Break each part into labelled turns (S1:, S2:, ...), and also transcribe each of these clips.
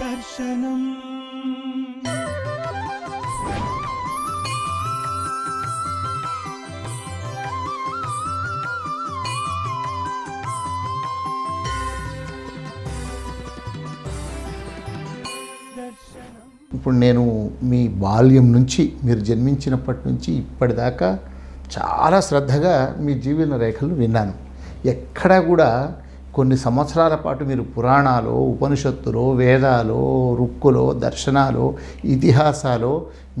S1: దర్శనం.
S2: ఇప్పుడు నేను మీ బాల్యం నుంచి మీరు జన్మించినప్పటి నుంచి ఇప్పటిదాకా చాలా శ్రద్ధగా మీ జీవన రేఖలు విన్నాను. ఎక్కడా కూడా కొన్ని సంవత్సరాల పాటు మీరు పురాణాలు ఉపనిషత్తులో వేదాలు రుక్కులో దర్శనాలు ఇతిహాసాలు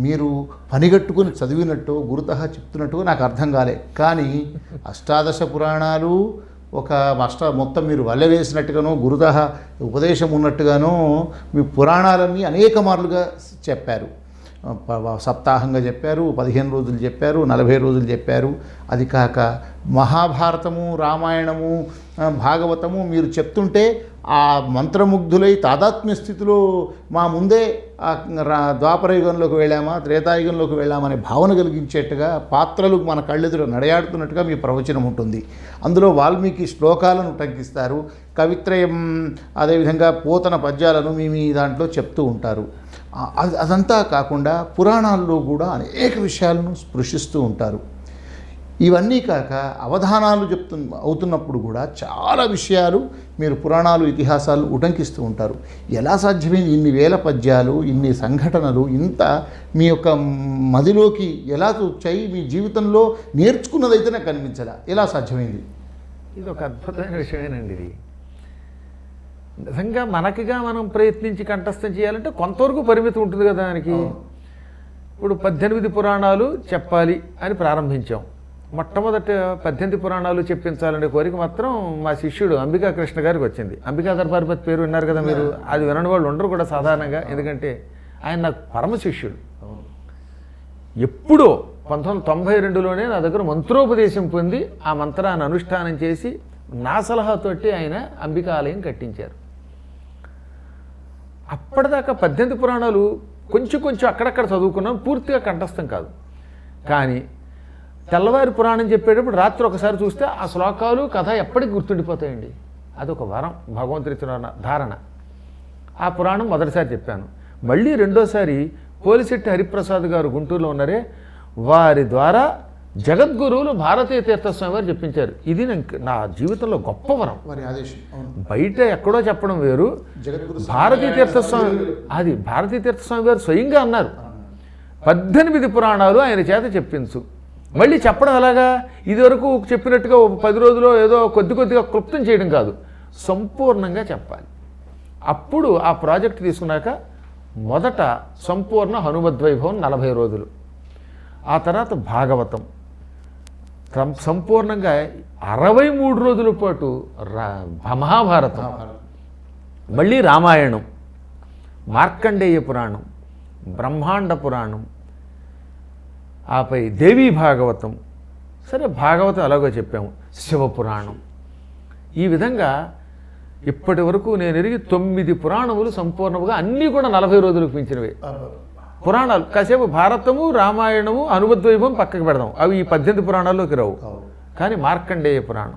S2: మీరు పనిగట్టుకుని చదివినట్టు గురుత చెప్తున్నట్టు నాకు అర్థం కాలే. కానీ అష్టాదశ పురాణాలు ఒక అష్ట మొత్తం మీరు వల్ల వేసినట్టుగానో గురుత ఉపదేశం ఉన్నట్టుగానో మీ పురాణాలన్నీ అనేక మార్లుగా చెప్పారు. సప్తాహంగా చెప్పారు పదిహేను రోజులు చెప్పారు నలభై రోజులు చెప్పారు. అది కాక మహాభారతము రామాయణము భాగవతము మీరు చెప్తుంటే ఆ మంత్రముగ్ధులై తాదాత్మ్య స్థితిలో మా ముందే ఆ ద్వాపరయుగంలోకి వెళ్ళామా త్రేతాయుగంలోకి వెళ్ళామనే భావన కలిగించేట్టుగా పాత్రలు మన కళ్ళెదురు నడయాడుతున్నట్టుగా మీ ప్రవచనం ఉంటుంది. అందులో వాల్మీకి శ్లోకాలను ఉటంకిస్తారు. కవిత్రయం అదేవిధంగా పోతన పద్యాలను మీ మీ దాంట్లో చెప్తూ ఉంటారు. అదంతా కాకుండా పురాణాల్లో కూడా అనేక విషయాలను స్పృశిస్తూ ఉంటారు. ఇవన్నీ కాక అవధానాలు చెప్తు అవుతున్నప్పుడు కూడా చాలా విషయాలు మీరు పురాణాలు ఇతిహాసాలు ఉటంకిస్తూ ఉంటారు. ఎలా సాధ్యమైంది ఇన్ని వేల పద్యాలు ఇన్ని సంఘటనలు ఇంత మీ యొక్క మదిలోకి ఎలా వచ్చాయి మీ జీవితంలో నేర్చుకున్నదైతే నాకు ఎలా సాధ్యమైంది?
S3: ఇది ఒక అద్భుతమైన విషయమేనండి ఇది. నిజంగా మనకిగా మనం ప్రయత్నించి కంఠస్థం చేయాలంటే కొంతవరకు పరిమితి ఉంటుంది కదా దానికి. ఇప్పుడు పద్దెనిమిది పురాణాలు చెప్పాలి అని ప్రారంభించాం. మొట్టమొదట పద్దెనిమిది పురాణాలు చెప్పించాలనే కోరిక మాత్రం మా శిష్యుడు అంబికా కృష్ణ గారికి వచ్చింది. అంబికా దర్బార్పతి పేరు విన్నారు కదా మీరు? అది వినని వాళ్ళు ఉండరు కూడా సాధారణంగా. ఎందుకంటే ఆయన నాకు పరమ శిష్యుడు. ఎప్పుడో పంతొమ్మిది తొంభై రెండులోనే నా దగ్గర మంత్రోపదేశం పొంది ఆ మంత్రాన్ని అనుష్ఠానం చేసి నా సలహాతోటి ఆయన అంబికాలయం కట్టించారు. అప్పటిదాకా పద్దెనిమిది పురాణాలు కొంచెం కొంచెం అక్కడక్కడ చదువుకున్నాం పూర్తిగా కంఠస్థం కాదు. కానీ తెల్లవారి పురాణం చెప్పేటప్పుడు రాత్రి ఒకసారి చూస్తే ఆ శ్లోకాలు కథ ఎప్పటికి గుర్తుండిపోతాయండి. అదొక వరం భగవంతుడి ధారణ. ఆ పురాణం మొదటిసారి చెప్పాను. మళ్ళీ రెండోసారి పోలిశెట్టి హరిప్రసాద్ గారు గుంటూరులో ఉన్నారే వారి ద్వారా జగద్గురువులు భారతీయ తీర్థస్వామి వారు చెప్పించారు. ఇది నా జీవితంలో గొప్ప వరం.
S2: వారి
S3: బయట ఎక్కడో చెప్పడం వేరు.
S2: జగద్గురు
S3: భారతీయ తీర్థస్వామి అది భారతీయ తీర్థస్వామి గారు స్వయంగా అన్నారు. పద్దెనిమిది పురాణాలు ఆయన చేత చెప్పించు. మళ్ళీ చెప్పడం ఎలాగా? ఇదివరకు చెప్పినట్టుగా పది రోజులు ఏదో కొద్ది కొద్దిగా క్లుప్తం చేయడం కాదు. సంపూర్ణంగా చెప్పాలి. అప్పుడు ఆ ప్రాజెక్ట్ తీసుకున్నాక మొదట సంపూర్ణ హనుమద్వైభవం నలభై రోజులు. ఆ తర్వాత భాగవతం. సంపూర్ణంగా అరవై మూడు రోజుల పాటు రా మహాభారతం. మళ్ళీ రామాయణం మార్కండేయ పురాణం బ్రహ్మాండ పురాణం ఆపై దేవీ భాగవతం. సరే భాగవతం ఎలాగో చెప్పాము శివపురాణం. ఈ విధంగా ఇప్పటి వరకు నేను ఎరిగి తొమ్మిది పురాణములు సంపూర్ణముగా అన్నీ కూడా నలభై రోజులకు పెంచినవి పురాణాలు. కాసేపు భారతము రామాయణము అనుబద్వైభవం పక్కకు పెడదాం. అవి ఈ పద్దెనిమిది పురాణాల్లోకి రావు. కానీ మార్కండేయ పురాణం.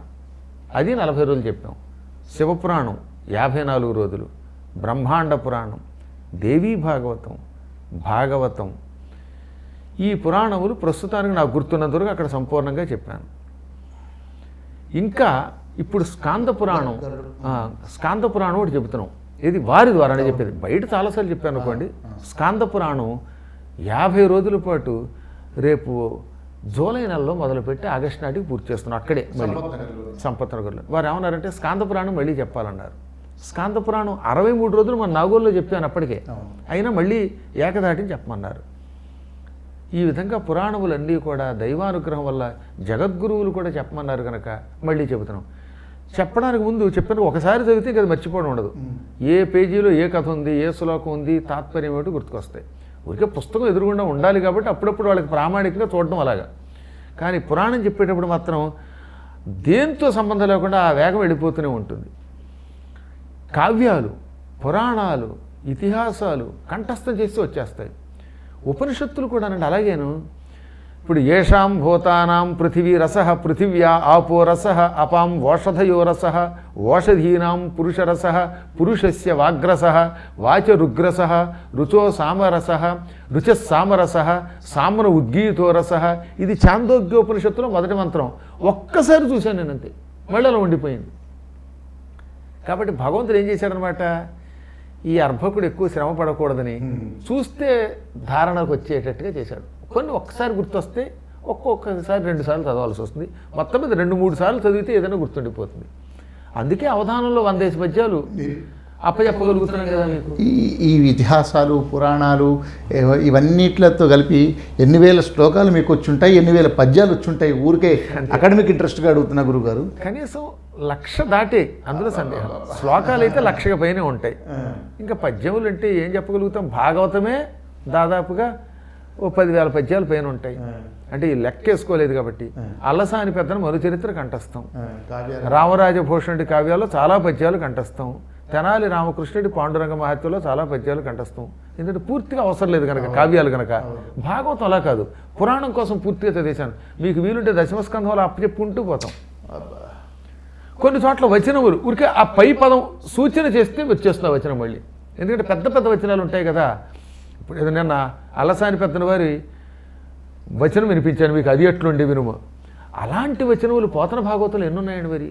S3: అది నలభై రోజులు చెప్పాం. శివపురాణం యాభై నాలుగు రోజులు. బ్రహ్మాండ పురాణం దేవీ భాగవతం భాగవతం. ఈ పురాణములు ప్రస్తుతానికి నాకు గుర్తున్నంత వరకు అక్కడ సంపూర్ణంగా చెప్పాను. ఇంకా ఇప్పుడు స్కాంద పురాణం స్కాంద పురాణం ఒకటి చెబుతున్నాం. ఇది వారి ద్వారానే చెప్పేది. బయట చాలాసార్లు చెప్పాను అనుకోండి స్కాంద పురాణం యాభై రోజుల పాటు రేపు జూలై నెలలో మొదలుపెట్టి ఆగస్టు నాటికి పూర్తి చేస్తున్నాం అక్కడే మళ్ళీ. సంపత్ నగర్లో వారు ఏమన్నారంటే స్కాంద పురాణం మళ్ళీ చెప్పాలన్నారు. స్కాంద పురాణం అరవై మూడు రోజులు మన నాగోల్లో చెప్పాను అప్పటికే. అయినా మళ్ళీ ఏకదాటిని చెప్పమన్నారు. ఈ విధంగా పురాణములన్నీ కూడా దైవానుగ్రహం వల్ల జగద్గురువులు కూడా చెప్పమన్నారు కనుక మళ్ళీ చెబుతున్నాం. చెప్పడానికి ముందు చెప్పిన ఒకసారి చదివితే ఇంకా అది మర్చిపోవడం ఉండదు. ఏ పేజీలో ఏ కథ ఉంది ఏ శ్లోకం ఉంది తాత్పర్యం ఏమిటి గుర్తుకొస్తాయి. ఊరికే పుస్తకం ఎదురుగుండా ఉండాలి కాబట్టి అప్పుడప్పుడు వాళ్ళకి ప్రామాణికంగా చూడడం అలాగా. కానీ పురాణం చెప్పేటప్పుడు మాత్రం దేంతో సంబంధం లేకుండా ఆ వేగం వెళ్ళిపోతూనే ఉంటుంది. కావ్యాలు పురాణాలు ఇతిహాసాలు కంఠస్థం చేసి వచ్చేస్తాయి. ఉపనిషత్తులు కూడా అంటే అలాగేను ఇప్పుడు ఏషాం భూతానాం పృథివీ రస పృథివ్యా ఆపో రస అపాం ఓషధయో రస ఓషధీనాం పురుషరస పురుషస్య వాగ్రస వాచ రుగ్రస రుచో సామరస రుచ సామరస సామన ఉద్గీతో రస ఇది చాందోగ్యోపనిషత్తులో మొదటి మంత్రం. ఒక్కసారి చూశాను నేను అంతే మళ్ళీ అలా ఉండిపోయింది. కాబట్టి భగవంతుడు ఏం చేశాడనమాట? ఈ అర్భకుడు ఎక్కువ శ్రమ పడకూడదని చూస్తే ధారణకు వచ్చేటట్టుగా చేశాడు. కొన్ని ఒక్కసారి గుర్తొస్తే ఒక్కొక్కసారి రెండు సార్లు చదవాల్సి వస్తుంది. మొత్తం మీద రెండు మూడు సార్లు చదివితే ఏదైనా గుర్తుండిపోతుంది. అందుకే అవధానంలో వందేసి పద్యాలు అప్పచెప్పగలుగుతున్నాం కదా మీకు.
S2: ఈ ఈ ఇతిహాసాలు పురాణాలు ఇవన్నిట్లతో కలిపి ఎన్ని వేల శ్లోకాలు మీకు వచ్చి ఉంటాయి ఎన్ని వేల పద్యాలు వచ్చి ఉంటాయి ఊరికే అకాడమిక్ ఇంట్రెస్ట్గా అడుగుతున్నా గురుగారు.
S3: కనీసం లక్ష దాటే అందులో సందేహం శ్లోకాలు అయితే లక్షగా పైనే ఉంటాయి. ఇంకా పద్యములు అంటే ఏం చెప్పగలుగుతాం? భాగవతమే దాదాపుగా ఓ పదివేల పద్యాలు పైన ఉంటాయి. అంటే ఈ లెక్క వేసుకోలేదు కాబట్టి అల్లసాని పెద్దను మరు చరిత్ర కంఠస్థం రామరాజ భూషణుడి కావ్యాల్లో చాలా పద్యాలు కంఠస్థం. తెనాలి రామకృష్ణుడి పాండురంగ మహత్యంలో చాలా పద్యాలు కంఠస్థం. ఎందుకంటే పూర్తిగా అవసరం లేదు కనుక కావ్యాలు కనుక భాగవతం అలా కాదు. పురాణం కోసం పూర్తిగా చదివేశాను. మీకు వీలుంటే దశమస్కంధంలో అప్పచెప్పుకుంటూ పోతాం. కొన్ని చోట్ల వచనములు. ఊరికే ఆ పై పదం సూచన చేస్తే వచ్చేస్తుంది వచనం మళ్ళీ. ఎందుకంటే పెద్ద పెద్ద వచనాలు ఉంటాయి కదా. ఇప్పుడు ఏదో నిన్న అలసాని పెద్దన వారి వచనం వినిపించాను మీకు అది ఎట్లుండి వినుము. అలాంటి వచనములు పోతన భాగవతులు ఎన్నున్నాయండి మరి?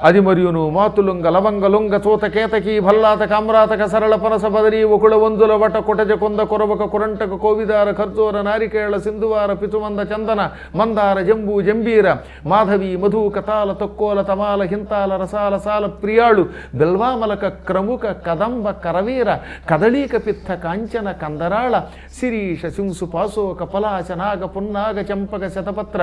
S3: అది మరియును మాతులుంగ లవంగ లొంగ చోత కేతకి భల్లాత కామ్రాతక సరళ పనస బదరి ఒకళ వందుల వట కొటజ కొంద కొరవక కురంటక కోవిదార ఖర్జూర నారికేళ సింధువార పితుమంద చందన మందార జంబు జంబీర మాధవి మధు కతాల తొక్కోల తమాల హింతాల రసాల సాల ప్రియాళు బిల్వామలక క్రముక కదంబ కరవీర కదళీక పిత్త కాంచన కందరాళ శిరీష శింసు పాసోక పలాశ నాగ పున్నాగ చంపక శతపత్ర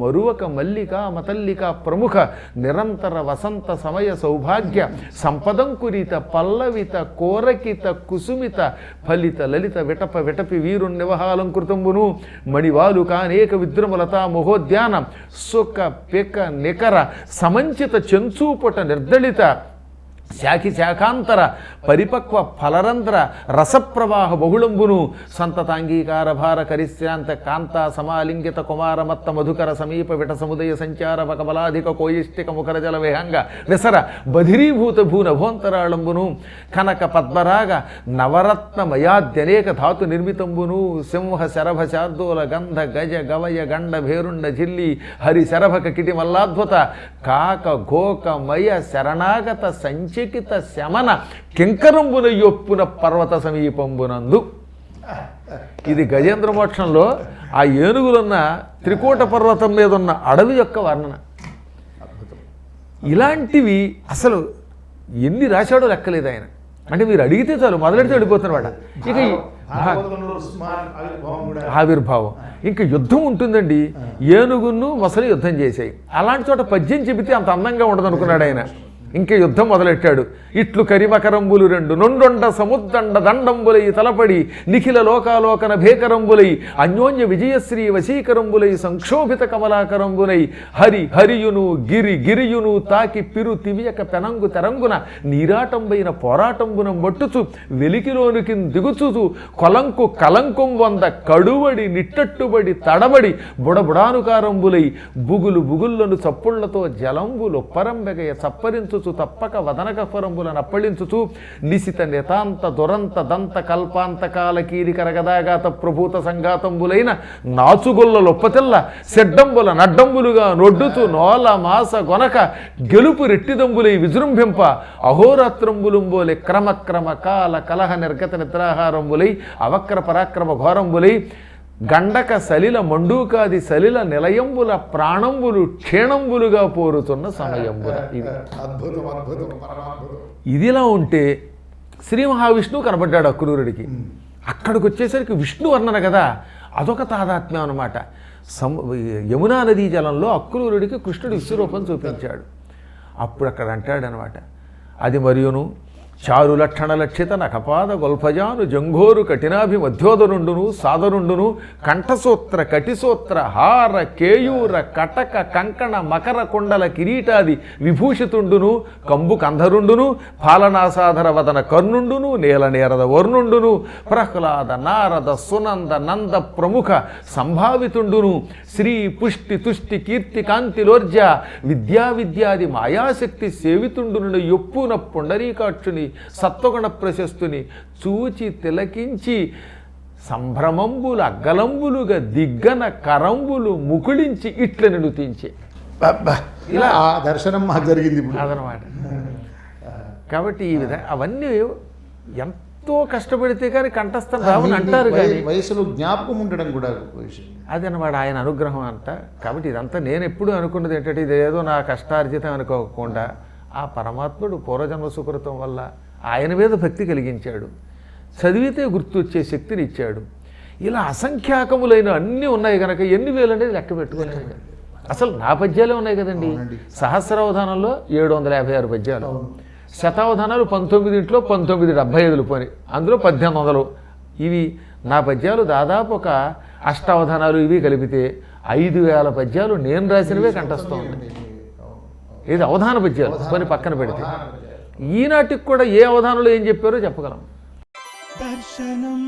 S3: మరువక మల్లిక మతల్లిక ప్రముఖ నిరంతర వసంత సమయ సౌభాగ్య సంపదంకురిత పల్లవిత కోరకిత కుసుమిత ఫలిత లలిత విటప విటపి వీరు నివహాలంకృతంబును మణివాలు కానేక విద్రుమలత మహోద్యాన సుఖ పిక నికర సమంచిత చెంచూపట నిర్దళిత శాఖి శాఖాంతర పరిపక్వ ఫలరంధ్ర రసప్రవాహ బహుళంబును సంతతాంగీకార భార కరిశ్రాంత కాంత సమాలింగిత కుమారమత్త మధుకర సమీప విట సముదయ సంచార వకబలాధిక కోయిష్టిక ముఖర జల విహంగ విసర బధిరీభూత భూనభోంతరాళంబును కనక పద్మరాగ నవరత్నమయాద్యనేక ధాతు నిర్మితంబును సింహ శరభ శార్దూల గంధ గజ గవయ గండ భేరుండ జిల్లి హరి శరభక కిటి మల్లాద్భుత కాక గోక మయ శరణాగత సంచకిత శమన కింకరంబున యొప్పున పర్వత సమీపంబునందు. ఇది గజేంద్ర మోక్షంలో ఆ ఏనుగులున్న త్రికూట పర్వతం మీద ఉన్న అడవి యొక్క వర్ణన. ఇలాంటివి అసలు ఎన్ని రాశాడో లెక్కలేదు ఆయన. అంటే మీరు అడిగితే చాలు మొదలెడితే అడిగిపోతున్నమాట ఇక ఆవిర్భావం. ఇంకా యుద్ధం ఉంటుందండి. ఏనుగును మొసలి యుద్ధం చేశాయి అలాంటి చోట పద్యం చెబితే అంత అందంగా ఉండదు అనుకున్నాడు ఆయన. ఇంకా యుద్ధం మొదలెట్టాడు. ఇట్లు కరిమకరంబులు రెండు నుండొండ సముద్దండ దండంబులై తలపడి నిఖిల లోకాలోకన భేకరంబులై అన్యోన్య విజయశ్రీ వశీకరంబులై సంక్షోభిత కమలాకరంబులై హరి హరియును గిరి గిరియును తాకి పిరు తివియక పెనంగు తెరంగున నీరాటంబైన పోరాటంబునం మట్టుచు వెలికిలోనికి దిగుచుచు కొలంకు కలంకుం వంద కడువడి నిట్టట్టుబడి తడబడి బుడబుడానుకారంబులై బుగులు బుగుళ్ళను చప్పుళ్ళతో జలంబులు పరంబెగయ చప్పరించుచు తప్పక వదనకఫరంబులను అప్పళించుచు నిశిత నితాంత దురంత దంత కల్పాంత కాలకీరి గదాగాత ప్రభూత సంఘాతంబులైన నాచుగొల్ల లొప్పతిల్ల సెడ్డంబుల నడ్డంబులుగా నొడ్డుచు నోల మాస గొనక గెలుపు రెట్టిదంబులై విజృంభింప అహోరాత్రంబులుంబోలే క్రమక్రమ కాల కలహ నిర్గత నిద్రాహారంబులై అవక్ర పరాక్రమ ఘోరంబులై గండక సలిల మండూకాది సలిల నిలయంబుల ప్రాణంబులు క్షీణంబులుగా పోరుతున్న సమయంబుల ఇది. ఇదిలా ఉంటే శ్రీ మహావిష్ణువు కనబడ్డాడు అక్రూరుడికి. అక్కడికి వచ్చేసరికి విష్ణు వర్ణన కదా అదొక తాదాత్మ్యం అనమాట సం యమునా నదీ జలంలో అక్రూరుడికి కృష్ణుడు విశ్వరూపం చూపించాడు. అప్పుడు అక్కడ అంటాడనమాట అది మరియును చారు లక్షణ లక్షిత నఖపాద గొల్ఫజాను జంఘోరు కఠినాభి మధ్యోదరుండును సాదరుండును కంఠసూత్ర కటిసూత్ర హార కేయూర కటక కంకణ మకర కుండల కిరీటాది విభూషితుండును కంబు కంధరుండును పాలనాసాధర వదన కర్ణుండును నేల నేరద వర్ణుండును ప్రహ్లాద నారద సునంద నంద ప్రముఖ సంభావితుండును శ్రీ పుష్టి తుష్టి కీర్తి కాంతిలోర్జ విద్యా విద్యాది మాయాశక్తి సేవితుండును ఎప్పున పుండరీకాక్షుని సత్వగుణ ప్రశస్తుని చూచి తిలకించి సంభ్రమంబులు అగ్గలంబులుగా దిగ్గన కరంబులు ముకుళించి ఇట్ల
S2: అబ్బా, ఇలా ఆ దర్శనం మాకు జరిగింది
S3: అదనమాట. కాబట్టి ఈ విధంగా అవన్నీ ఎంతో కష్టపడితే కానీ కంఠస్థం రావని అంటారు కానీ
S2: వయసులో జ్ఞాపకం ఉండడం కూడా
S3: అదనమాట ఆయన అనుగ్రహం అంట. కాబట్టి ఇదంతా నేను ఎప్పుడు అనుకున్నది ఏంటంటే ఇది ఏదో నా కష్టార్జితం అనుకోకుండా ఆ పరమాత్ముడు పూర్వజన్మ సుకృతం వల్ల ఆయన మీద భక్తి కలిగించాడు. చదివితే గుర్తొచ్చే శక్తిని ఇచ్చాడు. ఇలా అసంఖ్యాకములైన అన్నీ ఉన్నాయి కనుక ఎన్ని వేలు అనేది లెక్క పెట్టుకోలేదు అసలు నా పద్యాలే ఉన్నాయి కదండి. సహస్రావధానంలో ఏడు వందల యాభై ఆరు పద్యాలు. శతావధానాలు పంతొమ్మిదింట్లో పంతొమ్మిది డెబ్భై ఐదులు పోని అందులో పద్దెనిమిది వందలు. ఇవి నా పద్యాలు దాదాపు ఒక అష్టావధానాలు ఇవి కలిపితే ఐదు వేల పద్యాలు నేను రాసినవే కంఠస్థం. ఉంది ఇది అవధాన పద్యాలు కొన్ని పక్కన పెడితే. ఈనాటికి కూడా ఏ అవధానంలో ఏం చెప్పారో చెప్పగలం.
S1: దర్శనం